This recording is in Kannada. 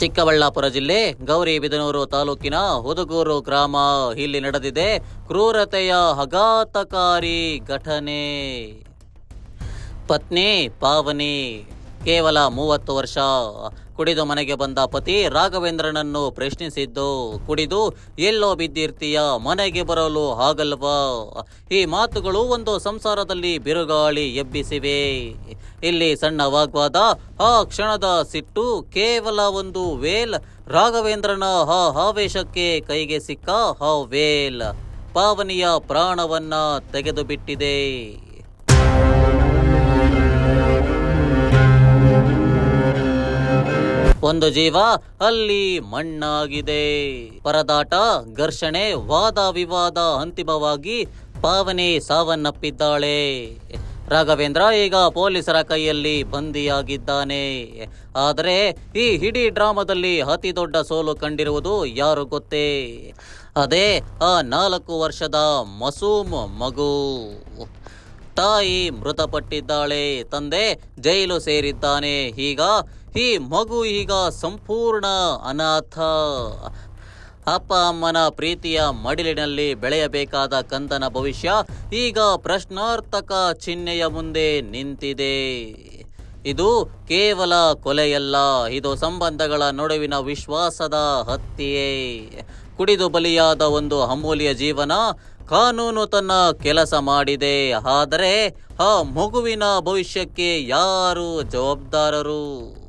ಚಿಕ್ಕಬಳ್ಳಾಪುರ ಜಿಲ್ಲೆ ಗೌರಿಬಿದನೂರು ತಾಲೂಕಿನ ಹುದುಗೂರು ಗ್ರಾಮ ಇಲ್ಲಿ ನಡೆದಿದೆ ಕ್ರೂರತೆಯ ಆಘಾತಕಾರಿ ಘಟನೆ. ಪತ್ನಿ ಪಾವನಿ ಕೇವಲ ಮೂವತ್ತು ವರ್ಷ ಕುಡಿದು ಮನೆಗೆ ಬಂದ ಪತಿ ರಾಘವೇಂದ್ರನನ್ನು ಪ್ರಶ್ನಿಸಿದ್ದು, ಕುಡಿದು ಎಲ್ಲೋ ಬಿದ್ದಿರ್ತೀಯ, ಮನೆಗೆ ಬರಲು ಆಗಲ್ವಾ? ಈ ಮಾತುಗಳು ಒಂದು ಸಂಸಾರದಲ್ಲಿ ಬಿರುಗಾಳಿ ಎಬ್ಬಿಸಿವೆ. ಇಲ್ಲಿ ಸಣ್ಣ ವಾಗ್ವಾದ, ಆ ಕ್ಷಣದ ಸಿಟ್ಟು ಕೇವಲ ಒಂದು ವೇಲ್. ರಾಘವೇಂದ್ರನ ಆ ಆವೇಶಕ್ಕೆ ಕೈಗೆ ಸಿಕ್ಕ ಆ ವೇಲ್. ಪಾವನಿಯ ಪ್ರಾಣವನ್ನ ತೆಗೆದು ಒಂದು ಜೀವ ಅಲ್ಲಿ ಮಣ್ಣಾಗಿದೆ. ಪರದಾಟ, ಘರ್ಷಣೆ, ವಾದ ವಿವಾದ ಅಂತಿಮವಾಗಿ ಪಾವನೆ ಸಾವನ್ನಪ್ಪಿದ್ದಾಳೆ. ರಾಘವೇಂದ್ರ ಈಗ ಪೊಲೀಸರ ಕೈಯಲ್ಲಿ ಬಂದಿಯಾಗಿದ್ದಾನೆ. ಆದರೆ ಈ ಇಡೀ ಡ್ರಾಮಾದಲ್ಲಿ ಅತಿ ದೊಡ್ಡ ಸೋಲು ಕಂಡಿರುವುದು ಯಾರು ಗೊತ್ತೇ? ಅದೇ ಆ ನಾಲ್ಕು ವರ್ಷದ ಮಸೂಮ್ ಮಗು. ತಾಯಿ ಮೃತಪಟ್ಟಿದ್ದಾಳೆ. ತಂದೆ ಜೈಲು ಸೇರಿದ್ದಾನೆ. ಈಗ ಈ ಮಗು ಈಗ ಸಂಪೂರ್ಣ ಅನಾಥ. ಅಪ್ಪ ಅಮ್ಮನ ಪ್ರೀತಿಯ ಮಡಿಲಿನಲ್ಲಿ ಬೆಳೆಯಬೇಕಾದ ಕಂದನ ಭವಿಷ್ಯ ಈಗ ಪ್ರಶ್ನಾರ್ಥಕ ಚಿಹ್ನೆಯ ಮುಂದೆ ನಿಂತಿದೆ. ಇದು ಕೇವಲ ಕೊಲೆಯಲ್ಲ, ಇದು ಸಂಬಂಧಗಳ ನಡುವಿನ ವಿಶ್ವಾಸದ ಹತ್ಯೆ. ಕುಡಿದು ಬಲಿಯಾದ ಒಂದು ಅಮೂಲ್ಯ ಜೀವನ ಕಾನೂನು ತನ್ನ ಕೆಲಸ ಮಾಡಿದೆ. ಆದರೆ ಆ ಮಗುವಿನ ಭವಿಷ್ಯಕ್ಕೆ ಯಾರು ಜವಾಬ್ದಾರರು?